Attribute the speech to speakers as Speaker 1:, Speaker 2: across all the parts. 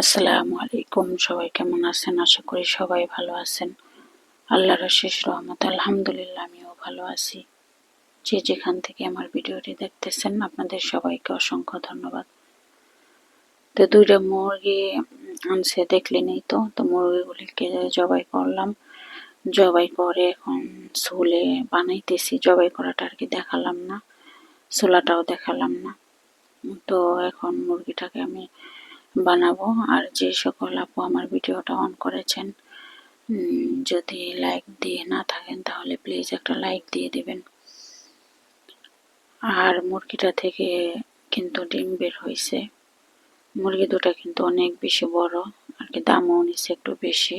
Speaker 1: আসসালামু আলাইকুম। সবাই কেমন আছেন? আশা করি সবাই ভালো আছেন। আল্লাহর শেষ রহমত আলহামদুলিল্লাহ, আমিও ভালো আছি। যে যেখান থেকে আমার ভিডিওটি দেখতেছেন, আপনাদের সবাইকে অসংখ্য ধন্যবাদ। তো দুইটা মুরগি আনছে দেখলেনই তো। তো মুরগিগুলিকে জবাই করলাম। জবাই করে এখন চুলে বানাইতেছি। জবাই করাটা আর কি দেখালাম না চুলাটাও দেখালাম না। তো এখন মুরগিটাকে আমি বানাবো। আর যে সকল আপু আমার ভিডিওটা অন করেছেন যদি লাইক দিয়ে না থাকেন, তাহলে প্লিজ একটা লাইক দিয়ে দিবেন। আর মুরগিটা থেকে কিন্তু ডিম বের হয়েছে মুরগি দুটা কিন্তু অনেক বেশি বড়, আর কি দামও নিছে একটু বেশি।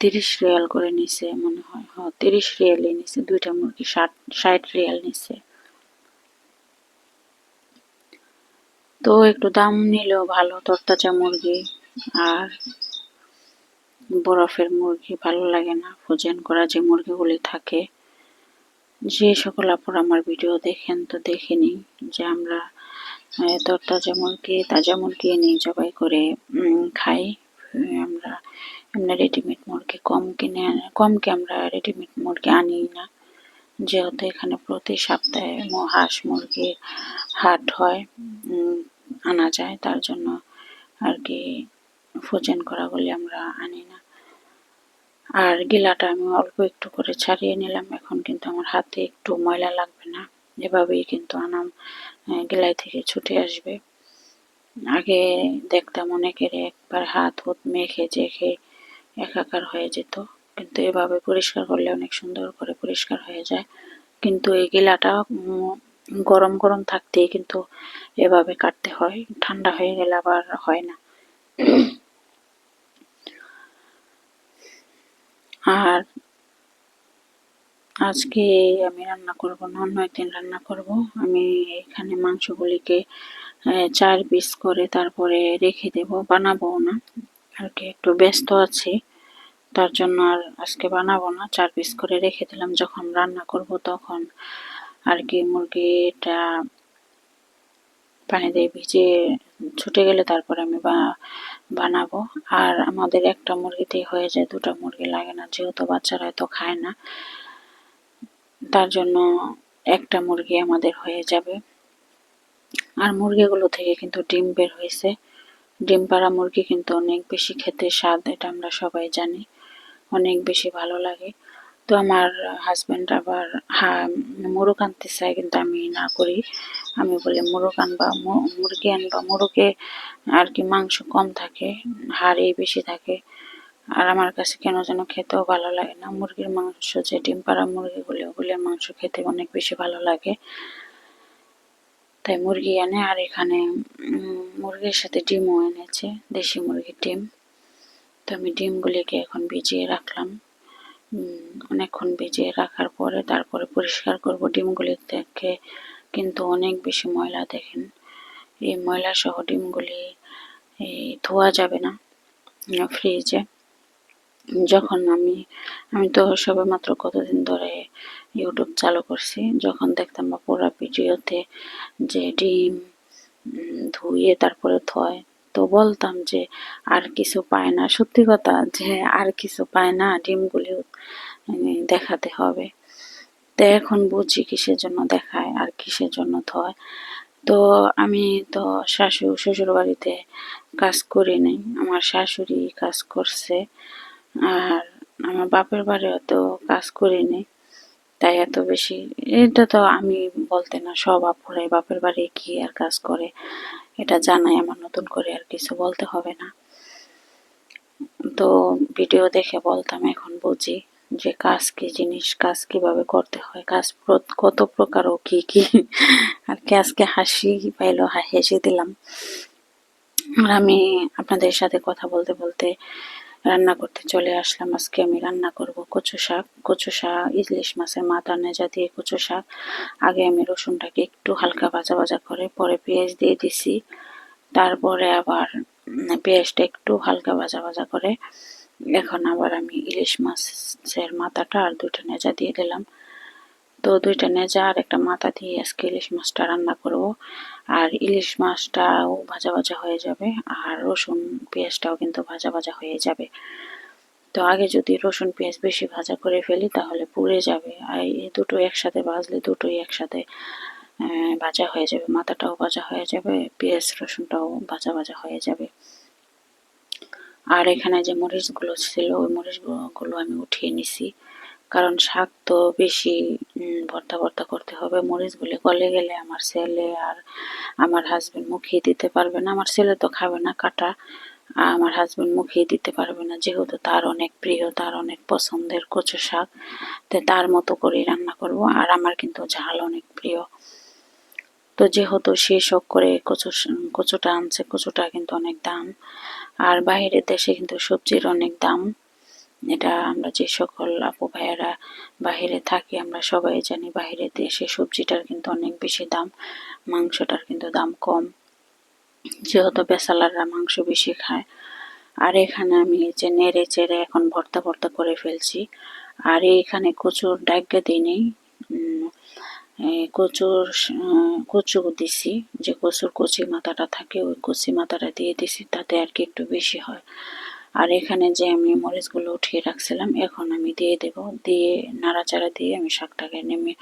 Speaker 1: তিরিশ রিয়াল করে নিছে মনে হয়। হ্যাঁ তিরিশ রিয়ালই নিছে। দুইটা মুরগি ষাট ষাট রিয়াল নিছে। তো একটু দাম নিলেও ভালো, তরতাজা মুরগি আর বরফের মুরগি ভালো লাগে না। ফোজেন করা যে মুরগিগুলি থাকে, যে সকল আপুর আমার ভিডিও দেখেন তো দেখে নিই যে আমরা তরতাজা মুরগি, তাজা মুরগি এনে জবাই করে খাই। আমরা এমনি রেডিমেড মুরগি কম কিনে কমকে আমরা রেডিমেড মুরগি আনি না। যেহেতু এখানে প্রতি সপ্তাহে হাঁস মুরগির হাট হয় আনা যায়, তার জন্য আর কি ফোজেন করাগুলি আমরা আনি না। আর গিলাটা আমি অল্প একটু করে ছাড়িয়ে নিলাম, এখন কিন্তু আমার হাতে একটু ময়লা লাগবে না। এভাবেই কিন্তু আনাম গিলাই থেকে ছুটে আসবে। আগে দেখতাম অনেকের একবার হাত হুত মেখে জেখে একাকার হয়ে যেত, কিন্তু এভাবে পরিষ্কার করলে অনেক সুন্দর করে পরিষ্কার হয়ে যায়। কিন্তু এই গিলাটা গরম গরম থাকতেই কিন্তু এভাবে কাটতে হয়। ঠান্ডা হয়ে গেলে আবার হয় না। আর আজকে আমি রান্না করব না, অন্য একদিন রান্না করব। আমি এখানে মাংসগুলিকে চার পিস করে তারপরে রেখে দেব, বানাবো না। আর কি একটু ব্যস্ত আছি, তার জন্য আর আজকে বানাবো না। চার পিস করে রেখে দিলাম, যখন রান্না করব তখন আর কি মুরগিটা দিয়ে ভিজিয়ে ছুটে গেলে তারপরে আমি বানাবো। আর আমাদের একটা মুরগিতেই হয়ে যায়, দুটা মুরগি লাগে না, যেহেতু বাচ্চারা এত খায় না, তার জন্য একটা মুরগি আমাদের হয়ে যাবে। আর মুরগিগুলো থেকে কিন্তু ডিম বের হয়েছে। ডিম পাড়া মুরগি কিন্তু অনেক বেশি খেতে স্বাদ, এটা আমরা সবাই জানি। অনেক বেশি ভালো লাগে। তো আমার হাজব্যান্ড আবার হ্যাঁ মোরগ আনতে চায় কিন্তু আমি না করি। আমি বলি মোরগ আনবা মুরগি আনবা। মোরগে আর কি মাংস কম থাকে, হাড়ে বেশি থাকে। আর আমার কাছে কেন যেন খেতেও ভালো লাগে না। মুরগির মাংস যে ডিম পাড়া মুরগিগুলি ওগুলির মাংস খেতে অনেক বেশি ভালো লাগে। তাই মুরগি এনে আর এখানে মুরগির সাথে ডিমও এনেছে, দেশি মুরগির ডিম। তো আমি ডিমগুলিকে এখন ভিজিয়ে রাখলাম। অনেকক্ষণ ভিজিয়ে রাখার পরে তারপরে পরিষ্কার করব। ডিমগুলি থেকে কিন্তু অনেক বেশি ময়লা দেখেন। এই ময়লা সহ ডিমগুলি ধোয়া যাবে না, ফ্রিজে। যখন আমি আমি তো সবে মাত্র কতদিন ধরে ইউটিউব চালু করছি, যখন দেখতাম বা পুরো ভিডিওতে যে ডিম ধুয়ে তারপরে থয় তো বলতাম যে আর কিছু পায় না। সত্যি কথা যে আর কিছু পায় না, ডিমগুলি দেখাতে হবে। তো এখন বুঝি কিসের জন্য দেখায় আর কিসের জন্য থয় তো আমি তো শাশুড় শ্বশুর বাড়িতে কাজ করি নাই, আমার শাশুড়ি কাজ করছে। আর আমার বাপের বাড়িও তো কাজ করিনি তাই এত বেশি, এটা তো আমি বলতে না, সব আপুরাই বাপের বাড়ি কি আর কাজ করে। এটা জানাই আমার নতুন করে আর কিছু বলতে হবে না। তো ভিডিও দেখে বলতাম, এখন বুঝি যে কাজ কি জিনিস, কাজ কীভাবে করতে হয়, কাজ কত প্রকার ও কি কি। আর কি আজকে হাসি পাইলো, হেসে দিলাম। আর আমি আপনাদের সাথে কথা বলতে বলতে রান্না করতে চলে আসলাম আজকে। আমি রান্না করব কচু শাক। কচু শাক, ইলিশ মাছের মাথা নেজা দিয়ে কচু শাক। আগে আমি রসুনটাকে একটু হালকা ভাজা ভাজা করে পরে পেঁয়াজ দিয়ে দিছি। তারপরে আবার পেঁয়াজটা একটু হালকা ভাজা ভাজা করে। এখন আবার আমি ইলিশ মাছের মাথাটা আর দুটো নেজা দিয়ে দিলাম। তো দুইটা নেজা আর একটা মাথা দিয়ে আজকে ইলিশ মাছটা রান্না করব। আর ইলিশ মাছটাও ভাজা ভাজা হয়ে যাবে আর রসুন পেঁয়াজটাও কিন্তু ভাজা ভাজা হয়ে যাবে। তো আগে যদি রসুন পেঁয়াজ বেশি ভাজা করে ফেলি তাহলে পুড়ে যাবে। আর এই দুটো একসাথে ভাজলে দুটোই একসাথে ভাজা হয়ে যাবে, মাথাটাও ভাজা হয়ে যাবে, পেঁয়াজ, রসুনটাও ভাজা ভাজা হয়ে যাবে। আর এখানে যে মরিচগুলো ছিল, ওই মরিচগুলো আমি উঠিয়ে নিছি। কারণ শাক তো বেশি ভর্তা ভর্তা করতে হবে। মরিচগুলো গলে গেলে আমার ছেলে আর আমার হাজবেন্ড মুখিয়ে দিতে পারবে না। আমার ছেলে তো খাবে না কাটা, আমার হাজবেন্ড মুখিয়ে দিতে পারবে না। যেহেতু তার অনেক প্রিয়, তার অনেক পছন্দের কচু শাক, তো তার মতো করেই রান্না করব। আর আমার কিন্তু ঝাল অনেক প্রিয়। তো যেহেতু সে শখ করে কচু কচুটা আনছে, কচুটা কিন্তু অনেক দাম। আর বাইরের দেশে কিন্তু সবজির অনেক দাম। এটা আমরা যে সকল আপু ভাইয়ারা বাহিরে থাকি, আমরা সবাই জানি বাহিরের দেশে সবজিটার কিন্তু অনেক বেশি দাম, মাংসটার কিন্তু দাম কম। যেহেতু বেসালাররা মাংস বেশি খায়। আর এখানে আমি যে নেড়ে চেড়ে এখন ভর্তা ভর্তা করে ফেলছি। আর এখানে কচুর ডাইগা দিই নেই কচুর কচু দিছি, যে কচুর কচি মাথাটা থাকে, ওই কচি মাথাটা দিয়ে দিছি, তাতে আর কি একটু বেশি হয়। আর এখানে যে আমি মরিচগুলো উঠিয়ে রাখছিলাম, এখন আমি দিয়ে দেব। দিয়ে নাড়াচাড়া দিয়ে আমি শাকটাকে নেমে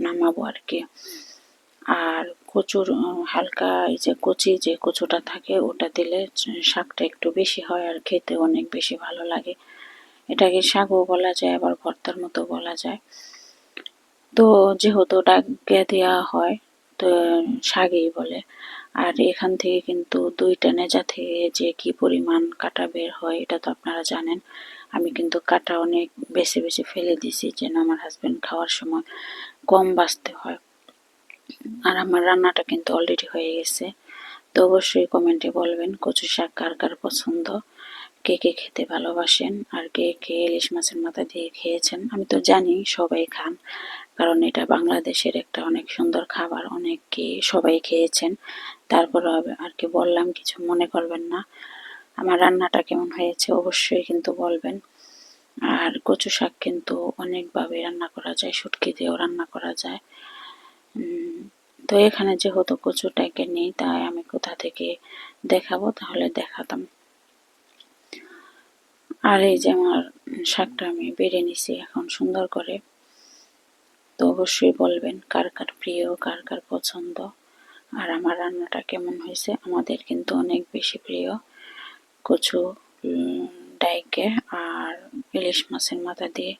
Speaker 1: নামাবো আর কি। আর কচুর হালকা এই যে কচি যে কচুটা থাকে, ওটা দিলে শাকটা একটু বেশি হয় আর খেতে অনেক বেশি ভালো লাগে। এটাকে শাকও বলা যায়, আবার ভর্তার মতো বলা যায়। তো যেহেতু ডাক দেওয়া হয়, তো শাকেই বলে। আর এখান থেকে কিন্তু দুইটা নেজা থেকে যে কি পরিমাণ কাটা বের হয়, এটা তো আপনারা জানেন। আমি কিন্তু কাটা অনেক বেছে বেছে ফেলে দিছি যেন আমার হাজব্যান্ড খাওয়ার সময় কম বাঁচতে হয়। আর আমার রান্নাটা কিন্তু অলরেডি হয়ে গেছে। তো অবশ্যই কমেন্টে বলবেন কচু শাক কার কার পছন্দ, কে কে খেতে ভালোবাসেন আর কে কে ইলিশ মাছের মাথা দিয়ে খেয়েছেন। আমি তো জানি সবাই খান, কারণ এটা বাংলাদেশের একটা অনেক সুন্দর খাবার অনেকে সবাই খেয়েছেন। তারপর আর কি বললাম, কিছু মনে করবেন না। আমার রান্নাটা কেমন হয়েছে অবশ্যই কিন্তু বলবেন। আর কচু শাক কিন্তু অনেকভাবে রান্না করা যায়, শুটকি দিয়েও রান্না করা যায়। তো এখানে যেহেতু কচুটাকে নেই, তাই আমি কোথা থেকে দেখাবো? তাহলে দেখাতাম। আর এই যে আমার শাকটা আমি বেড়ে নিছি এখন সুন্দর করে। তো অবশ্যই বলবেন কার কার প্রিয়, কার কার পছন্দ। আর আমার রান্নাটা কেমন হয়েছে, আমাদের কিন্তু অনেক বেশি প্রিয় কচু ডাইকে আর ইলিশ মাছের মাথা দিয়ে।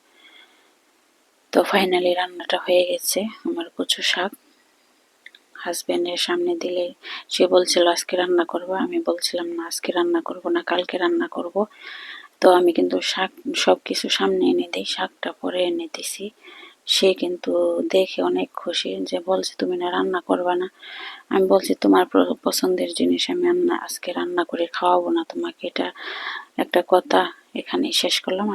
Speaker 1: তো ফাইনালি রান্নাটা হয়ে গেছে আমার কচু শাক। হাজব্যান্ডের সামনে দিলে সে বলছিল, আজকে রান্না করব। আমি বলছিলাম, না, আজকে রান্না করব না, কালকে রান্না করব। তো আমি কিন্তু শাক সব কিছু সামনে এনে দিই, শাকটা পরে এনে দিছি। সে কিন্তু দেখে অনেক খুশি যে বলছে, তুমি না রান্না করবা না। আমি বলছি, তোমার পছন্দের জিনিস আমি আজকে রান্না করে খাওয়াবো না তোমাকে। এটা একটা কথা এখানেই শেষ করলাম।